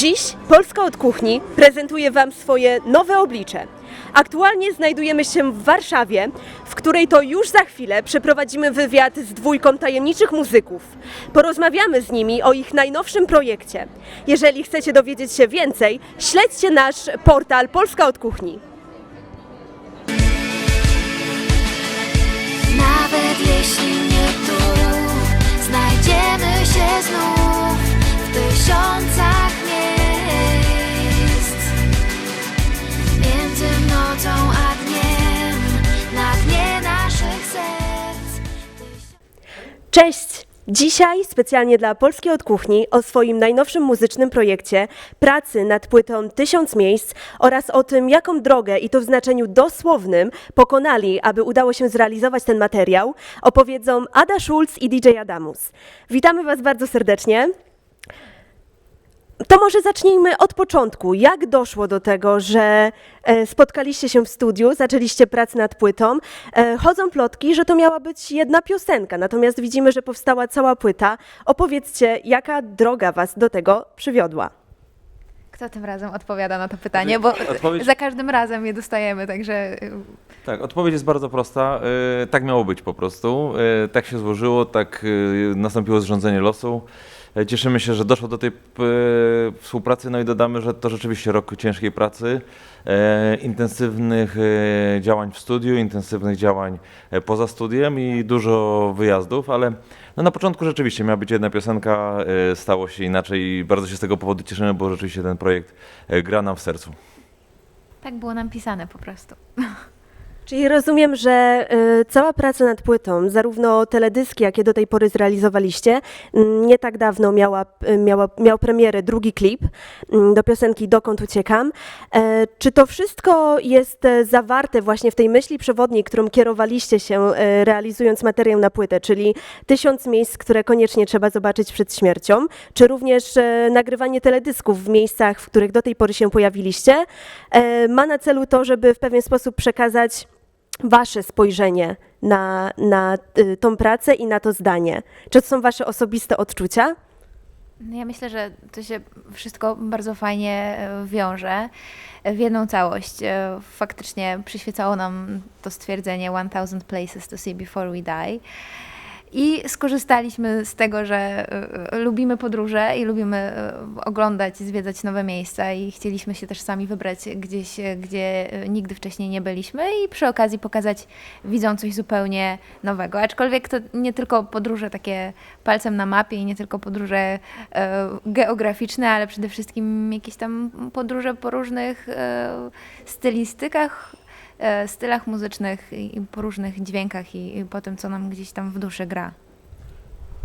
Dziś Polska od Kuchni prezentuje Wam swoje nowe oblicze. Aktualnie znajdujemy się w Warszawie, w której to już za chwilę przeprowadzimy wywiad z dwójką tajemniczych muzyków. Porozmawiamy z nimi o ich najnowszym projekcie. Jeżeli chcecie dowiedzieć się więcej, śledźcie nasz portal Polska od Kuchni. Nawet jeśli nie tu, znajdziemy się znów w tysiącach Cześć! Dzisiaj specjalnie dla Polskiej od Kuchni o swoim najnowszym muzycznym projekcie, pracy nad płytą Tysiąc Miejsc oraz o tym, jaką drogę i to w znaczeniu dosłownym pokonali, aby udało się zrealizować ten materiał, opowiedzą Ada Schulz i DJ Adamus. Witamy Was bardzo serdecznie. To może zacznijmy od początku. Jak doszło do tego, że e, spotkaliście się w studiu, zaczęliście pracę nad płytą? E, chodzą plotki, że to miała być jedna piosenka, natomiast widzimy, że powstała cała płyta. Opowiedzcie, jaka droga Was do tego przywiodła? Kto tym razem odpowiada na to pytanie? Bo Odpowiedź- za każdym razem je dostajemy, także y, Tak, odpowiedź jest bardzo prosta. Y, tak miało być po prostu. Y, tak się złożyło, tak nastąpiło zrządzenie losu. Y, Cieszymy się, że doszło do tej p- współpracy, no i dodamy, że to rzeczywiście rok ciężkiej pracy, e, intensywnych e, działań w studiu, intensywnych działań e, poza studiem i dużo wyjazdów, ale no na początku rzeczywiście miała być jedna piosenka, e, stało się inaczej i bardzo się z tego powodu cieszymy, bo rzeczywiście ten projekt e, gra nam w sercu. tak było nam pisane po prostu. Czyli rozumiem, że y, cała praca nad płytą, zarówno teledyski, jakie do tej pory zrealizowaliście, nie tak dawno miała, y, miała, miał premierę drugi klip mm, do piosenki Dokąd uciekam. E, czy to wszystko jest e, zawarte właśnie w tej myśli przewodniej, którą kierowaliście się e, realizując materiał na płytę, czyli tysiąc miejsc, które koniecznie trzeba zobaczyć przed śmiercią, czy również e, nagrywanie teledysków w miejscach, w których do tej pory się pojawiliście, ma na celu to, żeby w pewien sposób przekazać Wasze spojrzenie na, na y, tą pracę i na to zdanie? Czy to są Wasze osobiste odczucia? No Ja myślę, że to się wszystko bardzo fajnie e, wiąże w jedną całość. E, Faktycznie przyświecało nam to stwierdzenie 1000 places to see before we die. I skorzystaliśmy z tego, że e, lubimy podróże i lubimy e, oglądać, zwiedzać nowe miejsca i chcieliśmy się też sami wybrać gdzieś, e, gdzie e, nigdy wcześniej nie byliśmy i przy okazji pokazać widzom coś zupełnie nowego. Aczkolwiek to nie tylko podróże takie palcem na mapie i nie tylko podróże e, geograficzne, ale przede wszystkim jakieś tam podróże po różnych e, stylistykach, e, stylach muzycznych i po różnych dźwiękach i, i po tym, co nam gdzieś tam w duszy gra.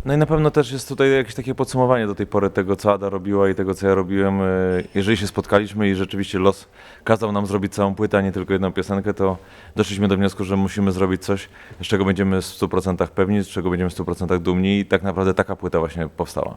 No i na pewno też jest tutaj jakieś takie podsumowanie do tej pory tego, co Ada robiła i tego, co ja robiłem. E, Jeżeli się spotkaliśmy i rzeczywiście los kazał nam zrobić całą płytę, a nie tylko jedną piosenkę, to doszliśmy do wniosku, że musimy zrobić coś, z czego będziemy w 100% pewni, z czego będziemy w 100% dumni i tak naprawdę taka płyta właśnie powstała.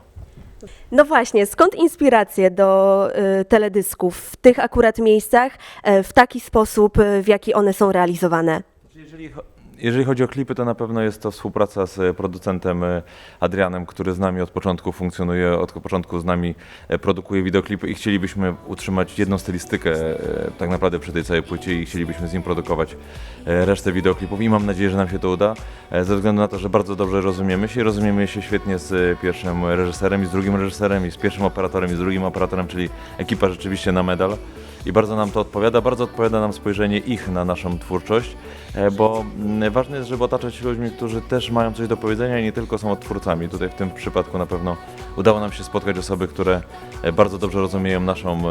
No właśnie, skąd inspiracje do y, teledysków w tych akurat miejscach, e, w taki sposób, y, w jaki one są realizowane? Jeżeli, cho- jeżeli chodzi o klipy, to na pewno jest to współpraca z producentem e, Adrianem, który z nami od początku funkcjonuje, od początku z nami e, produkuje wideoklipy i chcielibyśmy utrzymać jedną stylistykę e, tak naprawdę przy tej całej płycie i chcielibyśmy z nim produkować resztę wideoklipów i mam nadzieję, że nam się to uda, ze względu na to, że bardzo dobrze rozumiemy się i rozumiemy się świetnie z pierwszym reżyserem i z drugim reżyserem i z pierwszym operatorem i z drugim operatorem, czyli ekipa rzeczywiście na medal i bardzo nam to odpowiada, bardzo odpowiada nam spojrzenie ich na naszą twórczość, e, bo ważne jest, żeby otaczać się ludźmi, którzy też mają coś do powiedzenia i nie tylko są odtwórcami. Tutaj w tym przypadku na pewno udało nam się spotkać osoby, które e, bardzo dobrze rozumieją naszą,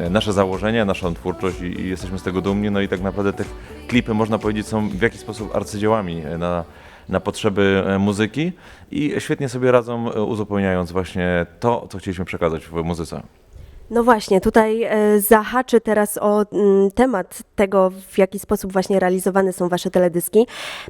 e, nasze założenia, naszą twórczość i, jesteśmy z tego dumni. No i tak naprawdę te klipy, można powiedzieć, są w jakiś sposób arcydziełami na, na potrzeby muzyki i świetnie sobie radzą, uzupełniając właśnie to, co chcieliśmy przekazać w muzyce. No właśnie, tutaj e, zahaczę teraz o mm, temat tego, w jaki sposób właśnie realizowane są wasze teledyski.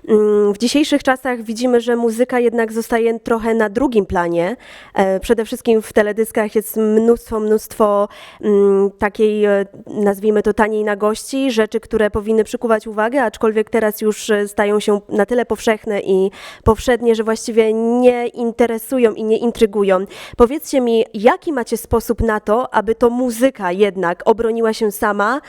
Mm, W dzisiejszych czasach widzimy, że muzyka jednak zostaje trochę na drugim planie. E, Przede wszystkim w teledyskach jest mnóstwo, mnóstwo mm, takiej, e, nazwijmy to taniej nagości, rzeczy, które powinny przykuwać uwagę, aczkolwiek teraz już stają się na tyle powszechne i powszednie, że właściwie nie interesują i nie intrygują. Powiedzcie mi, jaki macie sposób na to, aby to muzyka jednak obroniła się sama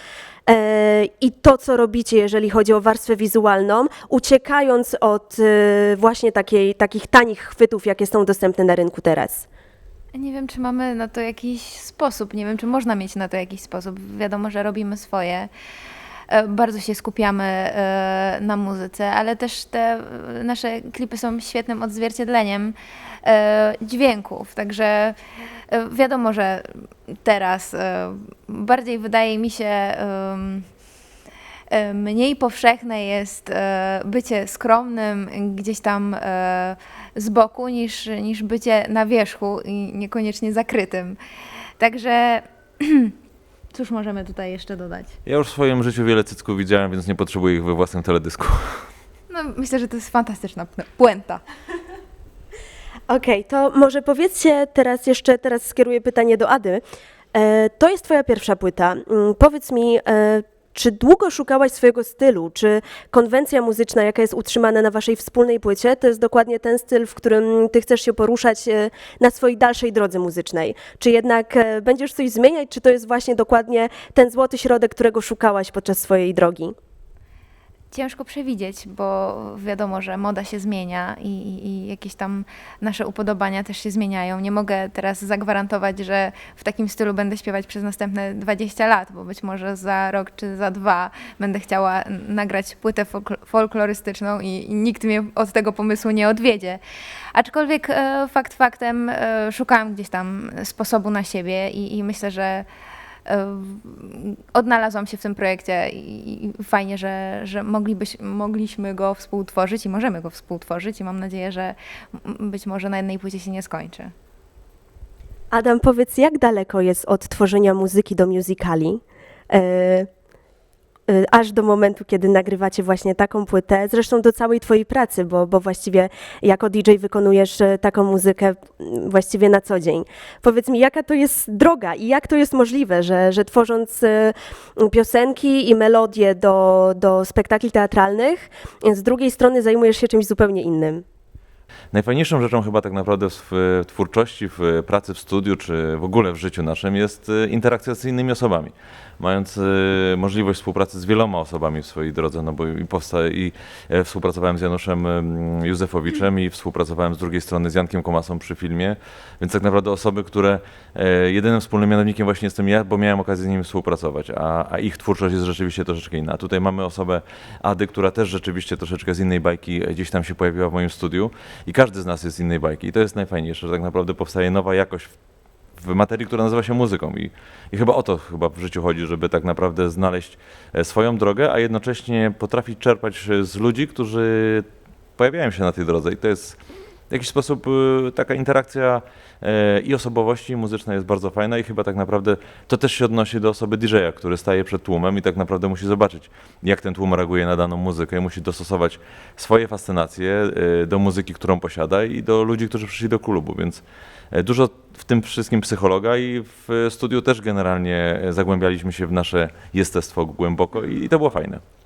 e, i to, co robicie, jeżeli chodzi o warstwę wizualną, uciekając od e, właśnie takiej, takich tanich chwytów, jakie są dostępne na rynku teraz? Nie wiem, czy mamy na to jakiś sposób, nie wiem, czy można mieć na to jakiś sposób. Wiadomo, że robimy swoje. E, Bardzo się skupiamy na muzyce, ale też te nasze klipy są świetnym odzwierciedleniem dźwięków. Także wiadomo, że teraz e, bardziej wydaje mi się. e, Mniej powszechne jest e, bycie skromnym gdzieś tam e, z boku niż, niż bycie na wierzchu i niekoniecznie zakrytym. Także cóż możemy tutaj jeszcze dodać? Ja już w swoim życiu wiele cycków widziałem, więc nie potrzebuję ich we własnym teledysku. No, myślę, że to jest fantastyczna pu- puenta. Okej, to może powiedzcie teraz jeszcze, teraz skieruję pytanie do Ady. E, to jest twoja pierwsza płyta. Mm, Powiedz mi, e, czy długo szukałaś swojego stylu? Czy konwencja muzyczna, jaka jest utrzymana na waszej wspólnej płycie, to jest dokładnie ten styl, w którym ty chcesz się poruszać e, na swojej dalszej drodze muzycznej? Czy jednak e, będziesz coś zmieniać, czy to jest właśnie dokładnie ten złoty środek, którego szukałaś podczas swojej drogi? Ciężko przewidzieć, bo wiadomo, że moda się zmienia i, i, jakieś tam nasze upodobania też się zmieniają. Nie mogę teraz zagwarantować, że w takim stylu będę śpiewać przez następne 20 lat, bo być może za rok czy za dwa będę chciała nagrać płytę folkl- folklorystyczną i, i nikt mnie od tego pomysłu nie odwiedzie. Aczkolwiek e, fakt faktem e, szukałam gdzieś tam sposobu na siebie i, myślę, że odnalazłam się w tym projekcie i, fajnie, że, że moglibyś, mogliśmy go współtworzyć i możemy go współtworzyć i mam nadzieję, że być może na jednej płycie się nie skończy. Adam, powiedz, jak daleko jest od tworzenia muzyki do musicali? E, e, aż do momentu, kiedy nagrywacie właśnie taką płytę, zresztą do całej twojej pracy, bo, bo właściwie jako DJ wykonujesz e, taką muzykę właściwie na co dzień. Powiedz mi, jaka to jest droga i jak to jest możliwe, że, że tworząc e, piosenki i melodie do, do spektakli teatralnych, z drugiej strony zajmujesz się czymś zupełnie innym? Najfajniejszą rzeczą chyba tak naprawdę w, twórczości, w pracy w studiu, czy w ogóle w życiu naszym jest e, interakcja z innymi osobami. Mając e, możliwość współpracy z wieloma osobami w swojej drodze, no bo i, powsta- i e, współpracowałem z Januszem mm, Józefowiczem i współpracowałem z drugiej strony z Jankiem Komasą przy filmie, więc tak naprawdę osoby, które e, jedynym wspólnym mianownikiem właśnie jestem ja, bo miałem okazję z nimi współpracować, a, a ich twórczość jest rzeczywiście troszeczkę inna. Tutaj mamy osobę Ady, która też rzeczywiście troszeczkę z innej bajki e, gdzieś tam się pojawiła w moim studiu i każdy z nas jest z innej bajki. I to jest najfajniejsze, że tak naprawdę powstaje nowa jakość w, materii, która nazywa się muzyką. I, i chyba o to chyba w życiu chodzi, żeby tak naprawdę znaleźć e, swoją drogę, a jednocześnie potrafić czerpać z ludzi, którzy pojawiają się na tej drodze. I to jest w jakiś sposób e, taka interakcja e, i osobowości muzycznej jest bardzo fajna i chyba tak naprawdę to też się odnosi do osoby DJ-a, który staje przed tłumem i tak naprawdę musi zobaczyć, jak ten tłum reaguje na daną muzykę i musi dostosować swoje fascynacje e, do muzyki, którą posiada i do ludzi, którzy przyszli do klubu, więc dużo w tym wszystkim psychologa i w studiu też generalnie zagłębialiśmy się w nasze jestestwo głęboko i to było fajne.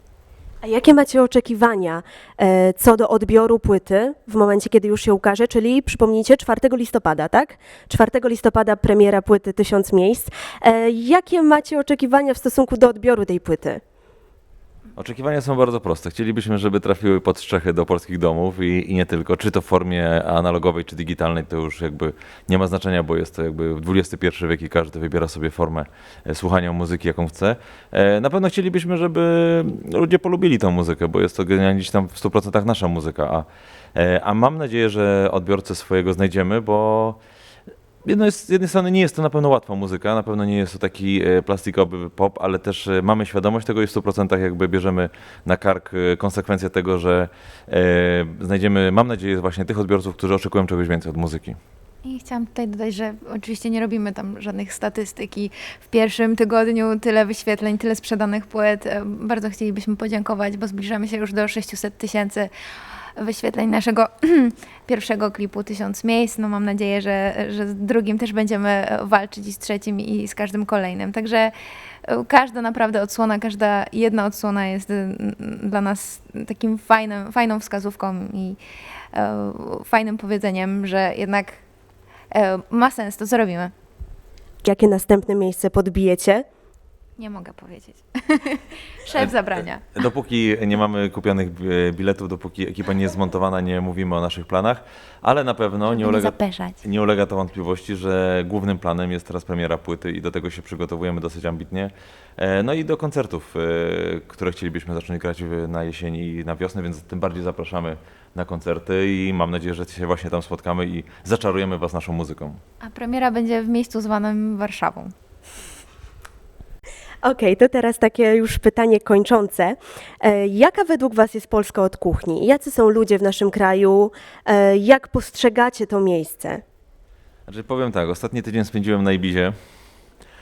A jakie macie oczekiwania e, co do odbioru płyty w momencie, kiedy już się ukaże, czyli przypomnijcie 4 listopada, tak? 4 listopada premiera płyty Tysiąc Miejsc. E, jakie macie oczekiwania w stosunku do odbioru tej płyty? Oczekiwania są bardzo proste. Chcielibyśmy, żeby trafiły pod strzechy do polskich domów i, i nie tylko. Czy to w formie analogowej, czy digitalnej, to już jakby nie ma znaczenia, bo jest to jakby XXI wiek i każdy wybiera sobie formę e, słuchania muzyki, jaką chce. E, Na pewno chcielibyśmy, żeby ludzie polubili tą muzykę, bo jest to generalnie gdzieś tam w 100% nasza muzyka, a, e, a mam nadzieję, że odbiorcę swojego znajdziemy, bo Jedno jest, z jednej strony nie jest to na pewno łatwa muzyka, na pewno nie jest to taki e, plastikowy pop, ale też e, mamy świadomość tego i w 100% jakby bierzemy na kark e, konsekwencje tego, że e, znajdziemy, mam nadzieję, właśnie tych odbiorców, którzy oczekują czegoś więcej od muzyki. I chciałam tutaj dodać, że oczywiście nie robimy tam żadnych statystyk i w pierwszym tygodniu tyle wyświetleń, tyle sprzedanych płyt. Bardzo chcielibyśmy podziękować, bo zbliżamy się już do 600 tysięcy wyświetleń naszego pierwszego klipu Tysiąc Miejsc. No mam nadzieję, że, że z drugim też będziemy walczyć i z trzecim i z każdym kolejnym. Także e, każda naprawdę odsłona, każda jedna odsłona jest dla nas takim fajnym, fajną wskazówką i e, fajnym powiedzeniem, że jednak e, ma sens to, co robimy. Jakie następne miejsce podbijecie? Nie mogę powiedzieć. Szef zabrania. Dopóki nie mamy kupionych e, biletów, dopóki ekipa nie jest zmontowana, nie mówimy o naszych planach, ale na pewno nie Nie ulega, zapeszać. nie ulega to wątpliwości, że głównym planem jest teraz premiera płyty i do tego się przygotowujemy dosyć ambitnie. E, No i do koncertów, e, które chcielibyśmy zacząć grać na jesień i na wiosnę, więc tym bardziej zapraszamy na koncerty i mam nadzieję, że się właśnie tam spotkamy i zaczarujemy Was naszą muzyką. A premiera będzie w miejscu zwanym Warszawą. Okej, to teraz takie już pytanie kończące. E, Jaka według Was jest Polska od kuchni? Jacy są ludzie w naszym kraju? E, Jak postrzegacie to miejsce? Znaczy powiem tak, ostatni tydzień spędziłem na Ibizie,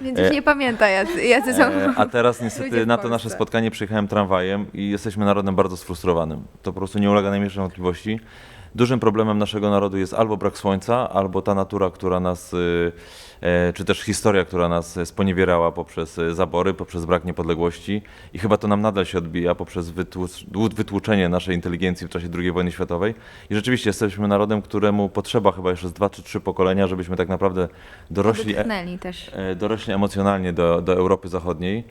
Więc E, już nie pamięta, jacy, jacy są. E, A teraz niestety na to nasze spotkanie przyjechałem tramwajem i jesteśmy narodem bardzo sfrustrowanym. To po prostu nie ulega najmniejszej wątpliwości. Dużym problemem naszego narodu jest albo brak słońca, albo ta natura, która nas, y, e, czy też historia, która nas sponiewierała poprzez e, zabory, poprzez brak niepodległości i chyba to nam nadal się odbija poprzez wytłuczenie naszej inteligencji w czasie II wojny światowej. I rzeczywiście jesteśmy narodem, któremu potrzeba chyba jeszcze z dwa czy trzy pokolenia, żebyśmy tak naprawdę dorośli... e, dorośli emocjonalnie do, do Europy Zachodniej.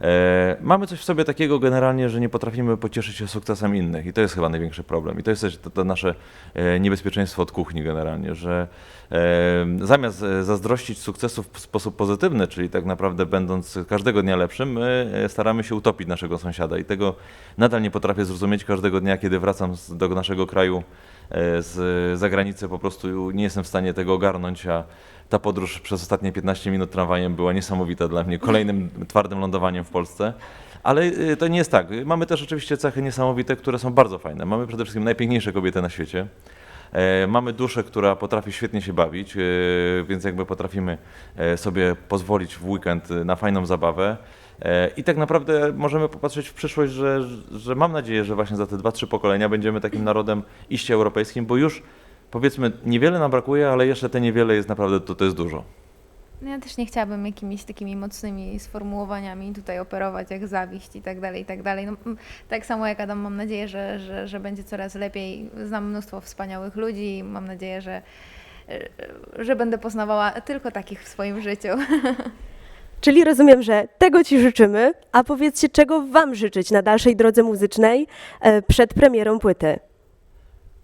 E, mamy coś w sobie takiego generalnie, że nie potrafimy pocieszyć się sukcesem innych i to jest chyba największy problem. I to jest też to, to nasze e, niebezpieczeństwo od kuchni generalnie, że e, zamiast zazdrościć sukcesów w sposób pozytywny, czyli tak naprawdę będąc każdego dnia lepszym, my staramy się utopić naszego sąsiada i tego nadal nie potrafię zrozumieć każdego dnia, kiedy wracam do naszego kraju z zagranicy, po prostu nie jestem w stanie tego ogarnąć, a ta podróż przez ostatnie 15 minut tramwajem była niesamowita dla mnie, kolejnym twardym lądowaniem w Polsce. Ale y, to nie jest tak. Mamy też oczywiście cechy niesamowite, które są bardzo fajne. Mamy przede wszystkim najpiękniejsze kobiety na świecie. E, Mamy duszę, która potrafi świetnie się bawić, e, więc jakby potrafimy e, sobie pozwolić w weekend na fajną zabawę. I tak naprawdę możemy popatrzeć w przyszłość, że, że mam nadzieję, że właśnie za te dwa, trzy pokolenia będziemy takim narodem iście europejskim, bo już powiedzmy niewiele nam brakuje, ale jeszcze te niewiele jest naprawdę, to, to jest dużo. No ja też nie chciałabym jakimiś takimi mocnymi sformułowaniami tutaj operować, jak zawiść i tak dalej, i tak dalej. No, tak samo jak Adam, mam nadzieję, że, że, że będzie coraz lepiej. Znam mnóstwo wspaniałych ludzi i mam nadzieję, że, że będę poznawała tylko takich w swoim życiu. Czyli rozumiem, że tego Ci życzymy, a powiedzcie, czego Wam życzyć na dalszej drodze muzycznej e, przed premierą płyty?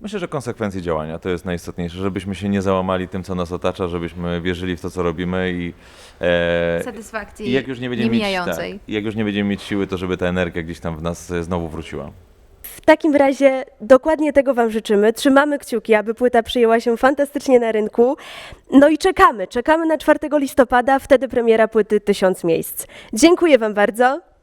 Myślę, że konsekwencje działania to jest najistotniejsze, żebyśmy się nie załamali tym, co nas otacza, żebyśmy wierzyli w to, co robimy i, e, Satysfakcji i jak już nie będziemy mieć, tak, jak już nie będziemy mieć siły, to żeby ta energia gdzieś tam w nas znowu wróciła. W takim razie dokładnie tego Wam życzymy. Trzymamy kciuki, aby płyta przyjęła się fantastycznie na rynku. No i czekamy, czekamy na 4 listopada, wtedy premiera płyty Tysiąc Miejsc. Dziękuję Wam bardzo.